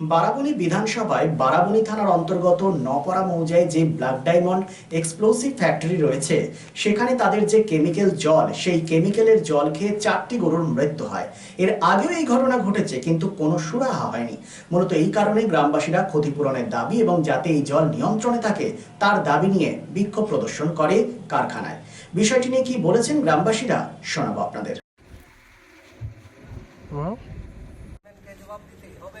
বারাবণী বিধানসভায় বারাবণী থানার অন্তর্গত নপরা মৌজায় যে ব্ল্যাক ডায়মন্ড এক্সপ্লোসিভ ফ্যাক্টরি রয়েছে সেখানে তাদের যে কেমিক্যাল জল সেই কেমিক্যালের জল খেয়ে চারটি গরুর মৃত্যু হয়। এর আগেও এই ঘটনা ঘটেছে কিন্তু কোনো সুরাহা হয়নি। মূলত এই কারণে গ্রামবাসীরা ক্ষতিপূরণের দাবি এবং যাতে এই জল নিয়ন্ত্রণে থাকে তার দাবি নিয়ে বিক্ষোভ প্রদর্শন করে কারখানায়। বিষয়টি নিয়ে কি বলেছেন গ্রামবাসীরা শোনাবো আপনাদের। জবাব দিতে হবে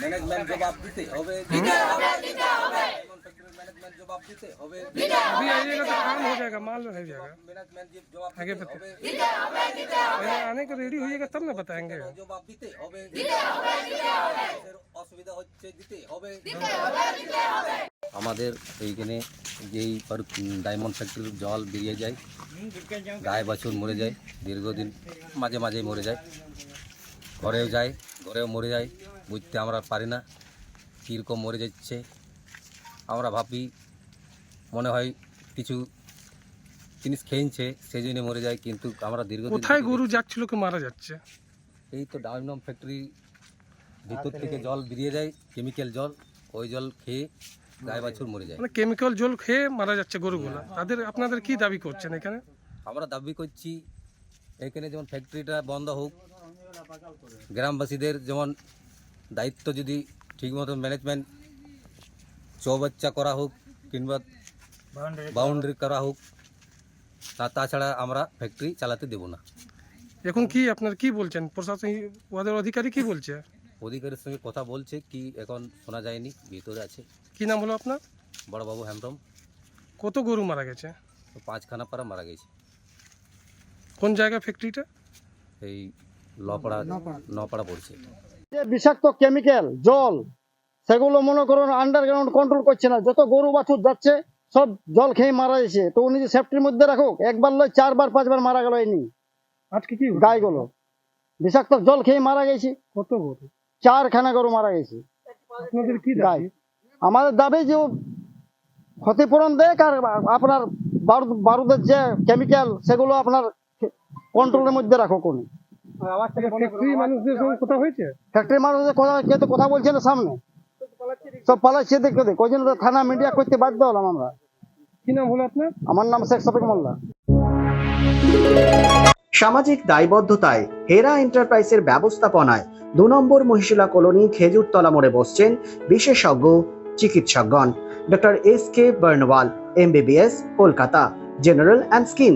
ম্যানেজমেন্ট জবাব দিতে হবে দিতে হবে দিতে হবে ম্যানেজমেন্ট জবাব দিতে হবে अभी आइएगा तो काम हो जाएगा माल हो जाएगा ম্যানেজমেন্ট জবাব आगे দিতে बताइए। হবে पहले आने को रेडी होइएगा तब ना बताएंगे জবাব দিতে হবে দিতে হবে দিতে হবে অসুবিধা হচ্ছে দিতে হবে আমাদের এইখানে যেই ডায়মন্ড ফ্যাক্টরির জল বেরিয়ে যায় গায়ে বাছুর মরে যায় দীর্ঘদিন মাঝে মাঝে মরে যায় ঘরেও যায় ঘরেও মরে যায় বুঝতে আমরা পারি না। কীরকম মরে যাচ্ছে আমরা ভাবি মনে হয় কিছু জিনিস খেয়েছে সেই জন্য মরে যায় কিন্তু আমরা দীর্ঘ কোথায় গরু যাচ্ছিল কি মারা যাচ্ছে? এই তো ডায়মন্ড ফ্যাক্টরি ভিতর থেকে জল বেরিয়ে যায় কেমিক্যাল জল ওই জল খেয়ে গায়ে বাছুর মরে যায়। মানে কেমিক্যাল জল খেয়ে মারা যাচ্ছে গরুগুলো। তাদের আপনাদের কি দাবি করছেন এখানে? আমরা দাবি করছি এখানে যেমন ফ্যাক্টরিটা বন্ধ হোক গ্রামবাসীদের যেমন দায়িত্ব যদি ঠিক মতো ম্যানেজমেন্ট চৌবাচ্চা করা হোক কিংবা বাউন্ডারি করা হোক তা তাছাড়া আমরা ফ্যাক্টরি চালাতে দেব না। এখন কি আপনার কি বলছেন? প্রশাসন ওদের অধিকারী কি বলছে? অধিকারীর সঙ্গে কথা বলছে কি এখন শোনা যায়নি ভিতরে আছে। কি নাম হলো আপনার? বড়বাবু হ্যামরম কত গরু মারা গেছে? পাঁচখানা পাড়া মারা গেছে। কোন জায়গা ফ্যাক্টরিটা এই লপাড়া নপাড়া পড়ছে। যে বিষাক্ত কেমিক্যাল জল সেগুলো মনে করুন আন্ডারগ্রাউন্ড কন্ট্রোল করছে না। যত গরু বাছুর যাচ্ছে সব জল খেয়ে মারা যাচ্ছে তো উনি যে সেফটির মধ্যে রাখুক একবার লয় চারবার পাঁচবার মারা গেল এনি আজকে কি গাইগুলো। বিষাক্ত জল খেয়ে মারা গেছে। কত গরু? চারখানা গরু মারা গেছে। আপনাদের কি দাবি? আমাদের দাবি যে ক্ষতিপূরণ দেখ আর আপনার বারুদ বারুদের যে কেমিক্যাল সেগুলো আপনার কন্ট্রোলের মধ্যে রাখুক সঙ্গে কথা হয়েছে? ফ্যাক্টরি মানুষের কথা কে তো কথা বলছে না সামনে? সব পালাচ্ছে দেখতে দেখ ওই জন্য থানা মিডিয়া করতে বাধ্য হলাম আমরা। কি নাম হলো আপনার? আমার নাম শেখ শফিক মোল্লা। সামাজিক দায়বদ্ধতায় হেরা এন্টারপ্রাইজের ব্যবস্থাপনায় দু নম্বর মহিশিলা কলোনি খেজুরতলা মোড়ে বসছেন বিশেষজ্ঞ চিকিৎসকগণ। Doctor S K Barnwal MBBS Kolkata general and skin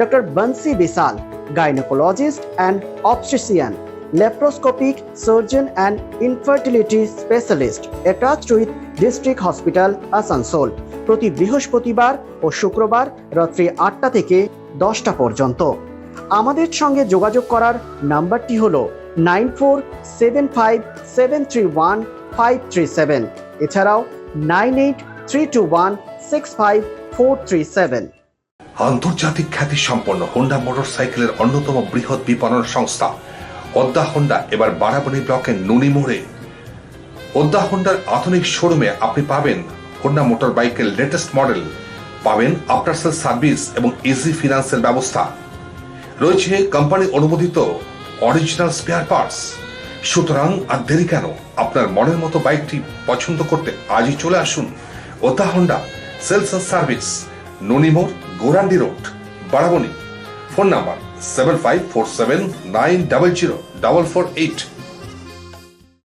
Doctor Bansi Bisal gynaecologist and obstetrician laparoscopic surgeon and infertility specialist attached with district hospital Asansol প্রতি বৃহস্পতিবার ও শুক্রবার রাত্রি আটটা থেকে দশটা পর্যন্ত। আমাদের সঙ্গে যোগাযোগ করার নাম্বারটি হলো nine four seven five seven three one five three seven. এছাড়াও nine eight three two one six five four three seven. আন্তর্জাতিক খ্যাতি সম্পন্ন হোন্ডা মোটরসাইকেলের অন্যতম বৃহৎ বিপণন সংস্থা। অদ্দা হোন্ডা এবার বারাবণী ব্লকের নুনি মোড়ে। অদ্দা হোন্ডার আধুনিক শোরুমে আপনি পাবেন হোন্ডা মোটর বাইকের লেটেস্ট মডেল পাবেন আফটার সেল সার্ভিস এবং ইজি ফিনান্সের ব্যবস্থা। রয়েছে কোম্পানি অনুমোদিত অরিজিনাল স্পেয়ার পার্টস সুতরাং আর দেরি কেন? আপনার মনের মতো বাইকটি পছন্দ করতে আজই চলে আসুন। ওতা Honda sales service ননিমোর Gourandi road, Barabani. Phone number seven five four seven nine double zero double four eight